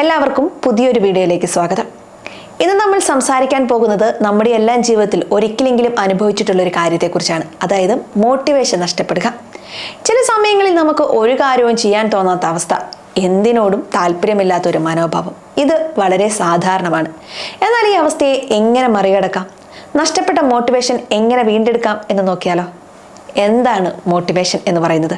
എല്ലാവർക്കും പുതിയൊരു വീഡിയോയിലേക്ക് സ്വാഗതം. ഇന്ന് നമ്മൾ സംസാരിക്കാൻ പോകുന്നത് നമ്മുടെ എല്ലാം ജീവിതത്തിൽ ഒരിക്കലെങ്കിലും അനുഭവിച്ചിട്ടുള്ള ഒരു കാര്യത്തെക്കുറിച്ചാണ്. അതായത് മോട്ടിവേഷൻ നഷ്ടപ്പെടുക. ചില സമയങ്ങളിൽ നമുക്ക് ഒരു കാര്യവും ചെയ്യാൻ തോന്നാത്ത അവസ്ഥ. എന്തിനോടും താല്പര്യമില്ലാത്ത ഒരു മനോഭാവം. ഇത് വളരെ സാധാരണമാണ്. എന്നാൽ ഈ അവസ്ഥയെ എങ്ങനെ മറികടക്കാം? നഷ്ടപ്പെട്ട മോട്ടിവേഷൻ എങ്ങനെ വീണ്ടെടുക്കാം എന്ന് നോക്കിയാലോ? എന്താണ് മോട്ടിവേഷൻ എന്ന് പറയുന്നത്?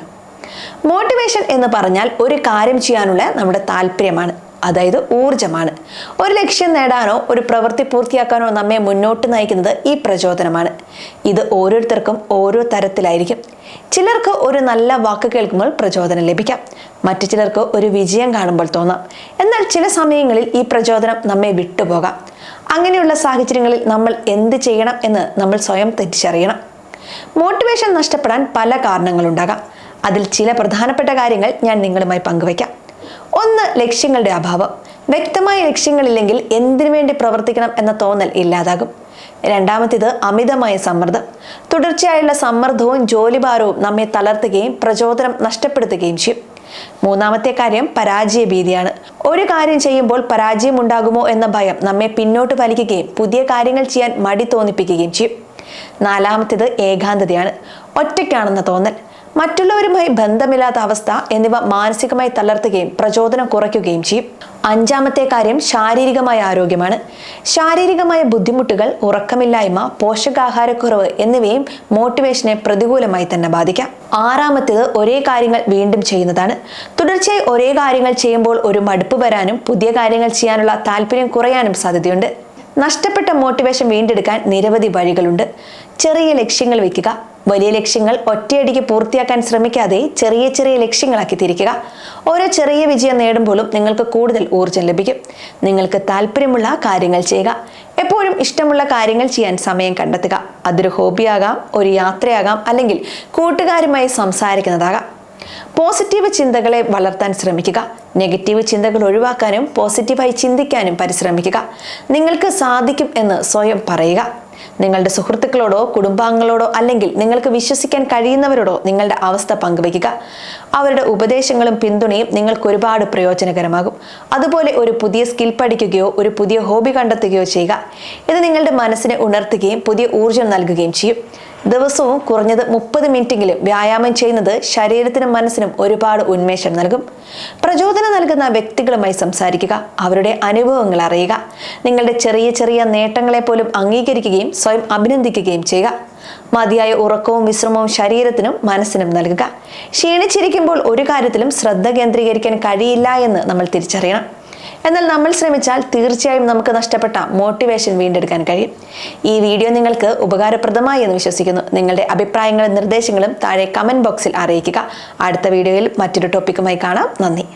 മോട്ടിവേഷൻ എന്ന് പറഞ്ഞാൽ ഒരു കാര്യം ചെയ്യാനുള്ള നമ്മുടെ താല്പര്യമാണ്. അതായത് ഊർജമാണ് ഒരു ലക്ഷ്യം നേടാനോ ഒരു പ്രവൃത്തി പൂർത്തിയാക്കാനോ നമ്മെ മുന്നോട്ട് നയിക്കുന്നത് ഈ പ്രചോദനമാണ്. ഇത് ഓരോരുത്തർക്കും ഓരോ തരത്തിലായിരിക്കും. ചിലർക്ക് ഒരു നല്ല വാക്ക് കേൾക്കുമ്പോൾ പ്രചോദനം ലഭിക്കാം. മറ്റു ചിലർക്ക് ഒരു വിജയം കാണുമ്പോൾ തോന്നാം. എന്നാൽ ചില സമയങ്ങളിൽ ഈ പ്രചോദനം നമ്മെ വിട്ടുപോകാം. അങ്ങനെയുള്ള സാഹചര്യങ്ങളിൽ നമ്മൾ എന്ത് ചെയ്യണം എന്ന് നമ്മൾ സ്വയം തിരിച്ചറിയണം മോട്ടിവേഷൻ നഷ്ടപ്പെടാൻ പല കാരണങ്ങളുണ്ടാകാം. അതിൽ ചില പ്രധാനപ്പെട്ട കാര്യങ്ങൾ ഞാൻ നിങ്ങളുമായി പങ്കുവയ്ക്കാം. ഒന്ന് ലക്ഷ്യങ്ങളുടെ അഭാവം. വ്യക്തമായ ലക്ഷ്യങ്ങളില്ലെങ്കിൽ എന്തിനു വേണ്ടി പ്രവർത്തിക്കണം എന്ന തോന്നൽ ഇല്ലാതാകും. രണ്ടാമത്തേത് അമിതമായ സമ്മർദ്ദം. തുടർച്ചയായുള്ള സമ്മർദ്ദവും ജോലിഭാരവും നമ്മെ തളർത്തുകയും പ്രചോദനം നഷ്ടപ്പെടുത്തുകയും ചെയ്യും. മൂന്നാമത്തെ കാര്യം പരാജയ ഭീതിയാണ്. ഒരു കാര്യം ചെയ്യുമ്പോൾ പരാജയം ഉണ്ടാകുമോ എന്ന ഭയം നമ്മെ പിന്നോട്ട് വലിക്കുകയും പുതിയ കാര്യങ്ങൾ ചെയ്യാൻ മടി തോന്നിപ്പിക്കുകയും ചെയ്യും. നാലാമത്തേത് ഏകാന്തതയാണ്. ഒറ്റയ്ക്കാണെന്ന തോന്നൽ. മറ്റുള്ളവരുമായി ബന്ധമില്ലാത്ത അവസ്ഥ എന്നിവ മാനസികമായി തളർത്തുകയും പ്രചോദനം കുറയ്ക്കുകയും ചെയ്യും. അഞ്ചാമത്തെ കാര്യം ശാരീരികമായ ആരോഗ്യമാണ്. ശാരീരികമായ ബുദ്ധിമുട്ടുകൾ ഉറക്കമില്ലായ്മ പോഷകാഹാരക്കുറവ് എന്നിവയും മോട്ടിവേഷനെ പ്രതികൂലമായി തന്നെ ബാധിക്കാം. ആറാമത്തേത് ഒരേ കാര്യങ്ങൾ വീണ്ടും ചെയ്യുന്നതാണ്. തുടർച്ചയായി ഒരേ കാര്യങ്ങൾ ചെയ്യുമ്പോൾ ഒരു മടുപ്പ് വരാനും പുതിയ കാര്യങ്ങൾ ചെയ്യാനുള്ള താല്പര്യം കുറയാനും സാധ്യതയുണ്ട്. നഷ്ടപ്പെട്ട മോട്ടിവേഷൻ വീണ്ടെടുക്കാൻ നിരവധി വഴികളുണ്ട്. ചെറിയ ലക്ഷ്യങ്ങൾ വെക്കുക വലിയ ലക്ഷ്യങ്ങൾ ഒറ്റയടിക്ക് പൂർത്തിയാക്കാൻ ശ്രമിക്കാതെ ചെറിയ ചെറിയ ലക്ഷ്യങ്ങളാക്കി തിരിക്കുക. ഓരോ ചെറിയ വിജയം നേടുമ്പോഴും നിങ്ങൾക്ക് കൂടുതൽ ഊർജം ലഭിക്കും. നിങ്ങൾക്ക് താല്പര്യമുള്ള കാര്യങ്ങൾ ചെയ്യുക. എപ്പോഴും ഇഷ്ടമുള്ള കാര്യങ്ങൾ ചെയ്യാൻ സമയം കണ്ടെത്തുക. അതൊരു ഹോബിയാകാം ഒരു യാത്രയാകാം അല്ലെങ്കിൽ കൂട്ടുകാരുമായി സംസാരിക്കുന്നതാകാം. പോസിറ്റീവ് ചിന്തകളെ വളർത്താൻ ശ്രമിക്കുക. നെഗറ്റീവ് ചിന്തകൾ ഒഴിവാക്കാനും പോസിറ്റീവായി ചിന്തിക്കാനും പരിശ്രമിക്കുക. നിങ്ങൾക്ക് സാധിക്കും എന്ന് സ്വയം പറയുക. നിങ്ങളുടെ സുഹൃത്തുക്കളോടോ കുടുംബാംഗങ്ങളോടോ അല്ലെങ്കിൽ നിങ്ങൾക്ക് വിശ്വസിക്കാൻ കഴിയുന്നവരോടോ നിങ്ങളുടെ അവസ്ഥ പങ്കുവയ്ക്കുക. അവരുടെ ഉപദേശങ്ങളും പിന്തുണയും നിങ്ങൾക്ക് ഒരുപാട് പ്രയോജനകരമാകും. അതുപോലെ ഒരു പുതിയ സ്കിൽ പഠിക്കുകയോ ഒരു പുതിയ ഹോബി കണ്ടെത്തുകയോ ചെയ്യുക. ഇത് നിങ്ങളുടെ മനസ്സിനെ ഉണർത്തുകയും പുതിയ ഊർജം നൽകുകയും ചെയ്യും. ദിവസവും കുറഞ്ഞത് മുപ്പത് മിനിറ്റെങ്കിലും വ്യായാമം ചെയ്യുന്നത് ശരീരത്തിനും മനസ്സിനും ഒരുപാട് ഉന്മേഷം നൽകും. പ്രചോദനം നൽകുന്ന വ്യക്തികളുമായി സംസാരിക്കുക അവരുടെ അനുഭവങ്ങൾ അറിയുക നിങ്ങളുടെ ചെറിയ ചെറിയ നേട്ടങ്ങളെ പോലും അംഗീകരിക്കുകയും സ്വയം അഭിനന്ദിക്കുകയും ചെയ്യുക. മതിയായ ഉറക്കവും വിശ്രമവും ശരീരത്തിനും മനസ്സിനും നൽകുക. ക്ഷീണിച്ചിരിക്കുമ്പോൾ ഒരു കാര്യത്തിലും ശ്രദ്ധ കേന്ദ്രീകരിക്കാൻ കഴിയില്ല എന്ന് നമ്മൾ തിരിച്ചറിയണം. എന്നാൽ നമ്മൾ ശ്രമിച്ചാൽ തീർച്ചയായും നമുക്ക് നഷ്ടപ്പെട്ട മോട്ടിവേഷൻ വീണ്ടെടുക്കാൻ കഴിയും. ഈ വീഡിയോ നിങ്ങൾക്ക് ഉപകാരപ്രദമായി എന്ന് വിശ്വസിക്കുന്നു. നിങ്ങളുടെ അഭിപ്രായങ്ങളും നിർദ്ദേശങ്ങളും താഴെ കമന്റ് ബോക്സിൽ അറിയിക്കുക. അടുത്ത വീഡിയോയിൽ മറ്റൊരു ടോപ്പിക്കുമായി കാണാം. നന്ദി.